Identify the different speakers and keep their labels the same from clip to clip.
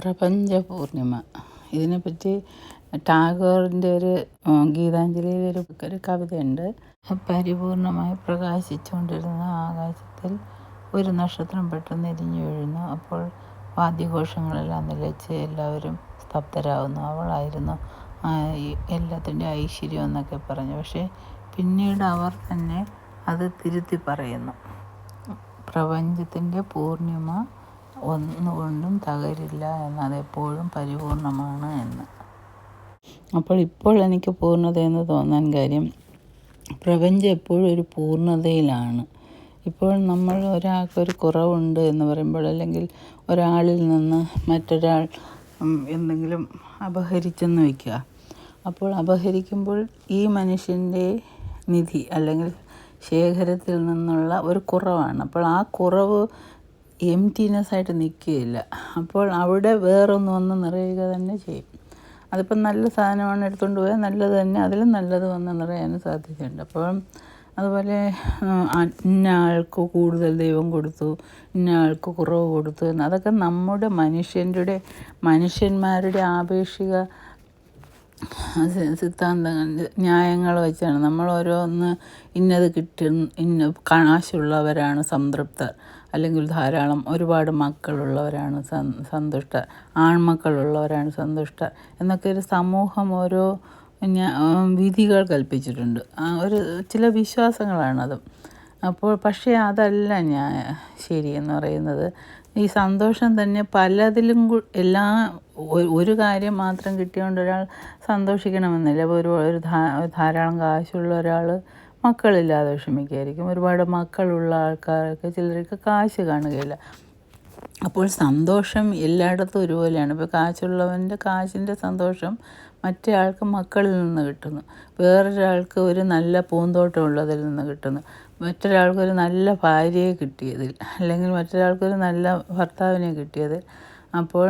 Speaker 1: പ്രപഞ്ച പൂർണിമ ഇതിനെപ്പറ്റി ടാഗോറിന്റെ ഒരു ഗീതാഞ്ജലിയിൽ ഒരു ഒരു കവിതയുണ്ട്. പരിപൂർണമായി പ്രകാശിച്ചുകൊണ്ടിരുന്ന ആകാശത്തിൽ ഒരു നക്ഷത്രം പെട്ടെന്ന് എരിഞ്ഞു വീഴുന്നു. അപ്പോൾ വാദ്യഘോഷങ്ങളെല്ലാം നിലച്ച് എല്ലാവരും സ്തബ്ധരാകുന്നു അവളായിരുന്നു എല്ലാത്തിന്റെ ഐശ്വര്യം എന്നൊക്കെ പറഞ്ഞു. പക്ഷേ പിന്നീട് അവർ തന്നെ അത് തിരുത്തി പറയുന്നു. പ്രപഞ്ചത്തിന്റെ പൂർണിമ ഒന്നുകൊണ്ടും തകരില്ല എന്ന് എപ്പോഴും പരിപൂർണമാണ് എന്ന്. അപ്പോൾ ഇപ്പോൾ എനിക്ക് പൂർണതയെന്ന് തോന്നാൻ കാര്യം പ്രപഞ്ചം എപ്പോഴും ഒരു പൂർണതയിലാണ്. ഇപ്പോൾ നമ്മൾ ഒരാൾക്കൊരു കുറവുണ്ട് എന്ന് പറയുമ്പോൾ അല്ലെങ്കിൽ ഒരാളിൽ നിന്ന് മറ്റൊരാൾ എന്തെങ്കിലും അപഹരിച്ചെന്ന് വയ്ക്കുക. അപ്പോൾ അപഹരിക്കുമ്പോൾ ഈ മനുഷ്യന്റെ നിധി അല്ലെങ്കിൽ ശേഖരത്തിൽ നിന്നുള്ള ഒരു കുറവാണ്. അപ്പോൾ ആ കുറവ് എംറ്റീനെസ് ആയിട്ട് നിൽക്കുകയില്ല. അപ്പോൾ അവിടെ വേറൊന്ന് വന്ന് നിറയുക തന്നെ ചെയ്യും. അതിപ്പം നല്ല സാധനമാണ് എടുത്തുകൊണ്ട് പോയാൽ നല്ലത് തന്നെ അതിലും നല്ലത് വന്ന് നിറയാനും സാധ്യതയുണ്ട്. അപ്പം അതുപോലെ ഇന്ന ആൾക്ക് കൂടുതൽ ദൈവം കൊടുത്തു ഇന്ന ആൾക്ക് കുറവ് കൊടുത്തു എന്ന് അതൊക്കെ നമ്മുടെ മനുഷ്യന്റെ മനുഷ്യന്മാരുടെ ആപേക്ഷിക സിദ്ധാന്തങ്ങൾ ന്യായങ്ങൾ വെച്ചാണ്. നമ്മൾ ഓരോന്ന് ഇന്നത് കിട്ടും ഇന്ന കാശുള്ളവരാണ് സംതൃപ്തർ. അല്ലെങ്കിൽ ധാരാളം ഒരുപാട് മക്കളുള്ളവരാണ് സന്തുഷ്ട ആൺമക്കളുള്ളവരാണ് സന്തുഷ്ട എന്നൊക്കെ ഒരു സമൂഹം ഓരോ വിധികൾ കൽപ്പിച്ചിട്ടുണ്ട്. ഒരു ചില വിശ്വാസങ്ങളാണത്. അപ്പോൾ പക്ഷേ അതല്ല ഞാൻ ശരിയെന്ന് പറയുന്നത്. ഈ സന്തോഷം തന്നെ പലതിലും എല്ലാ ഒരു കാര്യം മാത്രം കിട്ടിയോണ്ട് ഒരാൾ സന്തോഷിക്കണമെന്നില്ല. ഇപ്പോൾ ഒരു ഒരു ധാരാളം കാശുള്ള ഒരാൾ മക്കളില്ലാതെ വിഷമിക്കുകയായിരിക്കും ഒരുപാട് മക്കളുള്ള ആൾക്കാർക്ക് ചിലർക്ക് കാശ് കാണുകയില്ല. അപ്പോൾ സന്തോഷം എല്ലായിടത്തും ഒരുപോലെയാണ്. ഇപ്പോൾ കാശുള്ളവന്റെ കാശിന്റെ സന്തോഷം മറ്റേ ആൾക്ക് മക്കളിൽ നിന്ന് കിട്ടുന്നു. വേറൊരാൾക്ക് ഒരു നല്ല പൂന്തോട്ടം ഉള്ളതിൽ നിന്ന് കിട്ടുന്നു. മറ്റൊരാൾക്കൊരു നല്ല ഭാര്യയെ കിട്ടിയതിൽ അല്ലെങ്കിൽ മറ്റൊരാൾക്കൊരു നല്ല ഭർത്താവിനെ കിട്ടിയതിൽ. അപ്പോൾ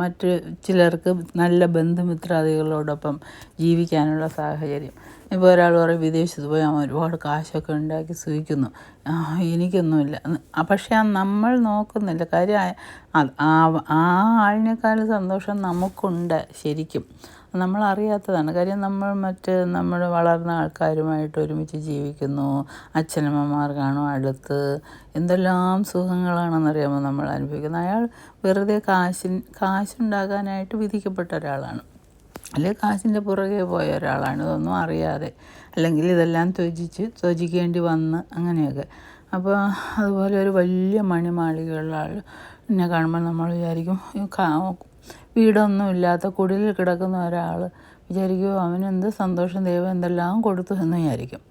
Speaker 1: മറ്റ് ചിലർക്ക് നല്ല ബന്ധുമിത്രാദികളോടൊപ്പം ജീവിക്കാനുള്ള സാഹചര്യം. ഇപ്പോൾ ഒരാൾ പറയും വിദേശത്ത് പോയി അവൻ ഒരുപാട് കാശൊക്കെ ഉണ്ടാക്കി സുഖിക്കുന്നു എനിക്കൊന്നുമില്ല. പക്ഷേ ആ നമ്മൾ നോക്കുന്നില്ല. കാര്യം ആ ആളിനേക്കാളും സന്തോഷം നമുക്കുണ്ട് ശരിക്കും. നമ്മൾ അറിയാത്തതാണ് കാര്യം നമ്മൾ മറ്റ് നമ്മൾ വളർന്ന ആൾക്കാരുമായിട്ട് ഒരുമിച്ച് ജീവിക്കുന്നു. അച്ഛനമ്മമാർ കാണും അടുത്ത്. എന്തെല്ലാം സുഖങ്ങളാണെന്നറിയാമോ നമ്മൾ അനുഭവിക്കുന്നത്. അയാൾ വെറുതെ കാശിൻ കാശുണ്ടാകാനായിട്ട് വിധിക്കപ്പെട്ട ഒരാളാണ്. അല്ലെങ്കിൽ കാശിന്റെ പുറകെ പോയ ഒരാളാണ് ഇതൊന്നും അറിയാതെ. അല്ലെങ്കിൽ ഇതെല്ലാം ത്യജിച്ച് ത്യജിക്കേണ്ടി വന്ന് അങ്ങനെയൊക്കെ. അപ്പോൾ അതുപോലെ ഒരു വലിയ മണിമാളികയുള്ള എന്നെ കാണുമ്പോൾ നമ്മൾ വിചാരിക്കും വീടൊന്നും ഇല്ലാത്ത കുടിലിൽ കിടക്കുന്ന ഒരാൾ. വിചാരിക്കും അവനെന്ത് സന്തോഷം ദൈവം എന്തെല്ലാം കൊടുത്തു എന്ന് വിചാരിക്കും.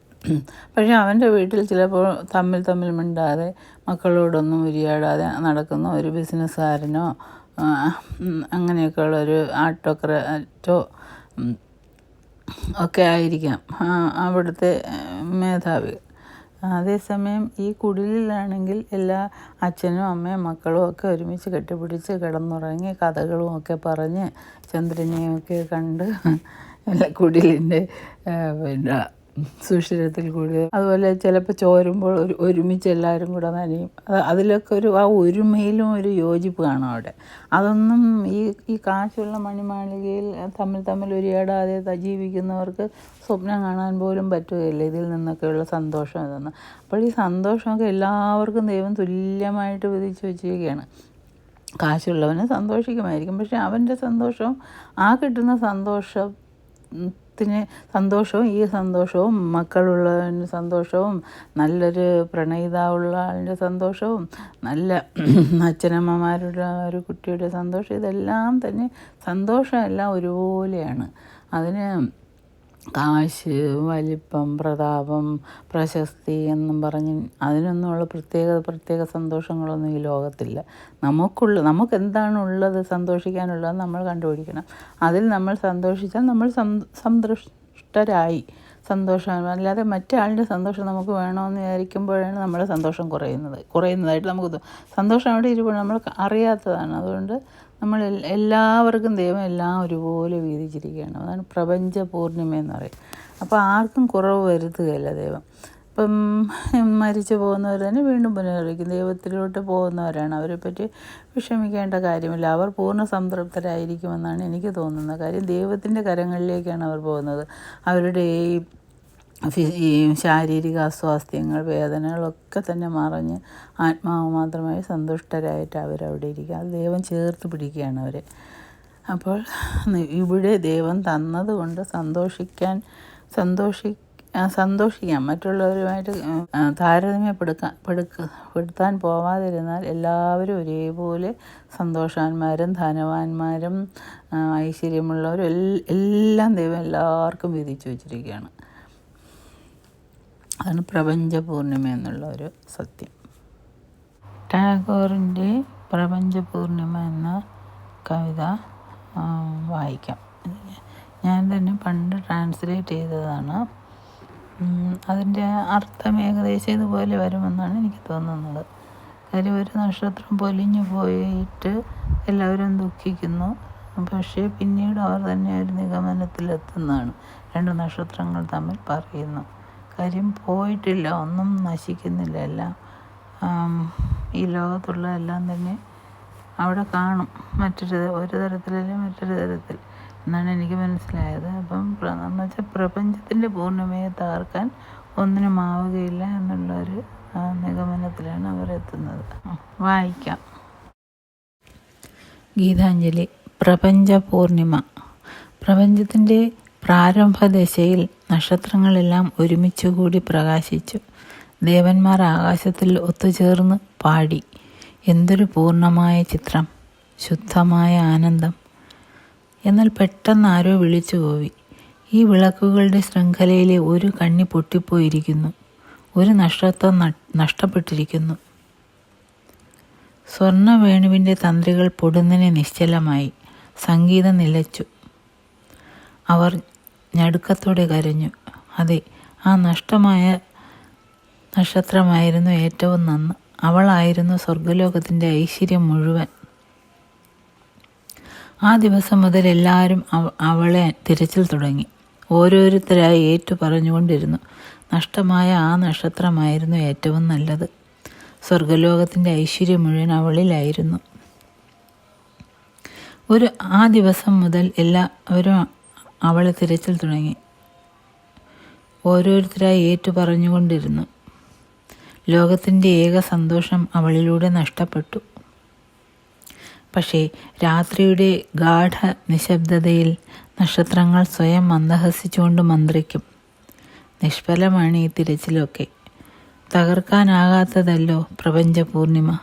Speaker 1: പക്ഷേ അവന്റെ വീട്ടിൽ ചിലപ്പോൾ തമ്മിൽ തമ്മിൽ മിണ്ടാതെ മക്കളോടൊന്നും ഉരിയാടാതെ നടക്കുന്ന ഒരു ബിസിനസ്സുകാരനോ അങ്ങനെയൊക്കെയുള്ളൊരു ആട്ടോക്രാറ്റോ ഒക്കെ ആയിരിക്കാം. അവിടുത്തെ മേധാവി. അതേസമയം ഈ കുടിലിലാണെങ്കിൽ എല്ലാ അച്ഛനും അമ്മയും മക്കളും ഒക്കെ ഒരുമിച്ച് കെട്ടിപ്പിടിച്ച് കിടന്നുറങ്ങി കഥകളും ഒക്കെ പറഞ്ഞ് ചന്ദ്രനെയൊക്കെ കണ്ട് എല്ലാ കുടിലിന്റെ പിന്നെ സുഷിരത്തിൽ കൂടി അതുപോലെ ചിലപ്പോൾ ചോരുമ്പോൾ ഒരു ഒരുമിച്ച് എല്ലാവരും കൂടെ നനയും. അതിലൊക്കെ ഒരു ആ ഒരുമയിലും ഒരു യോജിപ്പ് കാണും അവിടെ. അതൊന്നും ഈ ഈ കാശുള്ള മണിമാളികയിൽ തമ്മിൽ തമ്മിൽ ഉരിയാടാതെ ജീവിക്കുന്നവർക്ക് സ്വപ്നം കാണാൻ പോലും പറ്റുകയില്ല. ഇതിൽ നിന്നൊക്കെയുള്ള സന്തോഷം ഇതെന്ന്. അപ്പോൾ ഈ സന്തോഷമൊക്കെ എല്ലാവർക്കും ദൈവം തുല്യമായിട്ട് വിധിച്ചു വെച്ചിരിക്കുകയാണ്. കാശുള്ളവന് സന്തോഷിക്കുമായിരിക്കും. പക്ഷെ അവന്റെ സന്തോഷം ആ കിട്ടുന്ന സന്തോഷം ത്തിന് സന്തോഷവും ഈ സന്തോഷവും മക്കളുള്ളതിന്റെ സന്തോഷവും നല്ലൊരു പ്രണയിതാവുള്ള ആളിന്റെ സന്തോഷവും നല്ല അച്ഛനമ്മമാരുടെ ഒരു കുട്ടിയുടെ സന്തോഷം ഇതെല്ലാം തന്നെ സന്തോഷമെല്ലാം ഒരുപോലെയാണ്. അതിന് കാശ് വലിപ്പം പ്രതാപം പ്രശസ്തി എന്നും പറഞ്ഞ് അതിനൊന്നുമുള്ള പ്രത്യേക പ്രത്യേക സന്തോഷങ്ങളൊന്നും ഈ ലോകത്തില്ല. നമുക്കുള്ള നമുക്ക് എന്താണ് ഉള്ളത് സന്തോഷിക്കാനുള്ളത് നമ്മൾ കണ്ടുപിടിക്കണം. അതിൽ നമ്മൾ സന്തോഷിച്ചാൽ നമ്മൾ സന്തുഷ്ടരായി. സന്തോഷം അല്ലാതെ മറ്റാളുടെ സന്തോഷം നമുക്ക് വേണമെന്ന് വിചാരിക്കുമ്പോഴാണ് നമ്മുടെ സന്തോഷം കുറയുന്നത്. കുറയുന്നതായിട്ട് നമുക്ക് സന്തോഷം അവിടെ ഇരിപ്പോൾ നമ്മൾ അറിയാത്തതാണ്. അതുകൊണ്ട് നമ്മൾ എല്ലാവർക്കും ദൈവം എല്ലാം ഒരുപോലെ വീതിച്ചിരിക്കുകയാണ്. അതാണ് പ്രപഞ്ച പൂർണിമ എന്ന് പറയും. അപ്പോൾ ആർക്കും കുറവ് വരുത്തുകയല്ല ദൈവം. ഇപ്പം മരിച്ചു പോകുന്നവർ തന്നെ വീണ്ടും പുനർജനിക്കും ദൈവത്തിലോട്ട് പോകുന്നവരാണ്. പറ്റി വിഷമിക്കേണ്ട കാര്യമില്ല. അവർ പൂർണ സംതൃപ്തരായിരിക്കുമെന്നാണ് എനിക്ക് തോന്നുന്നത്. കാര്യം ദൈവത്തിന്റെ കരങ്ങളിലേക്കാണ് അവർ പോകുന്നത്. അവരുടെ ഈ ഈ ശാരീരിക അസ്വാസ്ഥ്യങ്ങൾ വേദനകളൊക്കെ തന്നെ മറഞ്ഞ് ആത്മാവ് മാത്രമായി സന്തുഷ്ടരായിട്ട് അവരവിടെ ഇരിക്കുക. അത് ദൈവം ചേർത്ത് പിടിക്കുകയാണ് അവരെ. അപ്പോൾ ഇവിടെ ദൈവം തന്നത് കൊണ്ട് സന്തോഷിക്കാൻ സന്തോഷി സന്തോഷിക്കാം. മറ്റുള്ളവരുമായിട്ട് താരതമ്യപ്പെടുക്കാൻ പെടുക്ക പെടുത്താൻ പോവാതിരുന്നാൽ എല്ലാവരും ഒരേപോലെ സന്തോഷവാന്മാരും ധനവാന്മാരും ഐശ്വര്യമുള്ളവരും എല്ലാം ദൈവം എല്ലാവർക്കും വിധിച്ചു വച്ചിരിക്കുകയാണ്. അതാണ് പ്രപഞ്ച പൂർണിമ എന്നുള്ള ഒരു സത്യം. ടാഗോറിന്റെ പ്രപഞ്ച പൂർണിമ എന്ന കവിത വായിക്കാം. ഞാൻ തന്നെ പണ്ട് ട്രാൻസ്ലേറ്റ് ചെയ്തതാണ്. അതിന്റെ അർത്ഥം ഏകദേശം ഇതുപോലെ വരുമെന്നാണ് എനിക്ക് തോന്നുന്നത്. കാര്യം ഒരു നക്ഷത്രം പൊലിഞ്ഞു പോയിട്ട് എല്ലാവരും ദുഃഖിക്കുന്നു. പക്ഷേ പിന്നീട് അവർ തന്നെ ഒരു നിഗമനത്തിലെത്തുന്നതാണ്. രണ്ട് നക്ഷത്രങ്ങൾ തമ്മിൽ പറയുന്നു. കാര്യം പോയിട്ടില്ല ഒന്നും നശിക്കുന്നില്ല എല്ലാം. ഈ ലോകത്തുള്ള എല്ലാം തന്നെ അവിടെ കാണും. മറ്റൊരു ഒരു തരത്തിലല്ലേ മറ്റൊരു തരത്തിൽ. എന്നാണ് എനിക്ക് മനസ്സിലായത്. അപ്പം എന്ന് വെച്ചാൽ പ്രപഞ്ചത്തിന്റെ പൂർണമയെ തകർക്കാൻ ഒന്നിനും ആവുകയില്ല എന്നുള്ളൊരു നിഗമനത്തിലാണ് അവർ എത്തുന്നത്. വായിക്കാം. ഗീതാഞ്ജലി പ്രപഞ്ച പൂർണിമ പ്രപഞ്ചത്തിന്റെ പ്രാരംഭ ദശയിൽ നക്ഷത്രങ്ങളെല്ലാം ഒരുമിച്ച് കൂടി പ്രകാശിച്ചു. ദേവന്മാർ ആകാശത്തിൽ ഒത്തുചേർന്ന് പാടി. എന്തൊരു പൂർണമായ ചിത്രം ശുദ്ധമായ ആനന്ദം. എന്നാൽ പെട്ടെന്ന് ആരോ വിളിച്ചു പോയി. ഈ വിളക്കുകളുടെ ശൃംഖലയിലെ ഒരു കണ്ണി പൊട്ടിപ്പോയിരിക്കുന്നു. ഒരു നക്ഷത്രം ന- നഷ്ടപ്പെട്ടിരിക്കുന്നു. സ്വർണ വേണുവിന്റെ തന്ത്രികൾ പൊടുന്നനെ നിശ്ചലമായി. സംഗീതം നിലച്ചു. അവർ ഞടുക്കത്തോടെ കരഞ്ഞു. അതെ ആ നഷ്ടമായ നക്ഷത്രമായിരുന്നു ഏറ്റവും നന്ന്. അവളായിരുന്നു സ്വർഗലോകത്തിന്റെ ഐശ്വര്യം മുഴുവൻ. ആ ദിവസം മുതൽ എല്ലാവരും അവ- അവളെ തിരച്ചിൽ തുടങ്ങി. ഓരോരുത്തരായി ഏറ്റു പറഞ്ഞുകൊണ്ടിരുന്നു നഷ്ടമായ ആ നക്ഷത്രമായിരുന്നു ഏറ്റവും നല്ലത്. സ്വർഗലോകത്തിന്റെ ഐശ്വര്യം മുഴുവൻ അവളിലായിരുന്നു. ഒരു ആ ദിവസം മുതൽ എല്ലാവരും അവളെ തിരച്ചിൽ തുടങ്ങി. ഓരോരുത്തരായി ഏറ്റുപറഞ്ഞുകൊണ്ടിരുന്നു. ലോകത്തിന്റെ ഏക സന്തോഷം അവളിലൂടെ നഷ്ടപ്പെട്ടു. പക്ഷേ രാത്രിയുടെ ഗാഠ നിശബ്ദതയിൽ നക്ഷത്രങ്ങൾ സ്വയം മന്ദഹസിച്ചുകൊണ്ട് മന്ത്രിക്കും. നിഷ്ഫലമാണ് ഈ തിരച്ചിലൊക്കെ. തകർക്കാനാകാത്തതല്ലോ പ്രപഞ്ച പൂർണിമ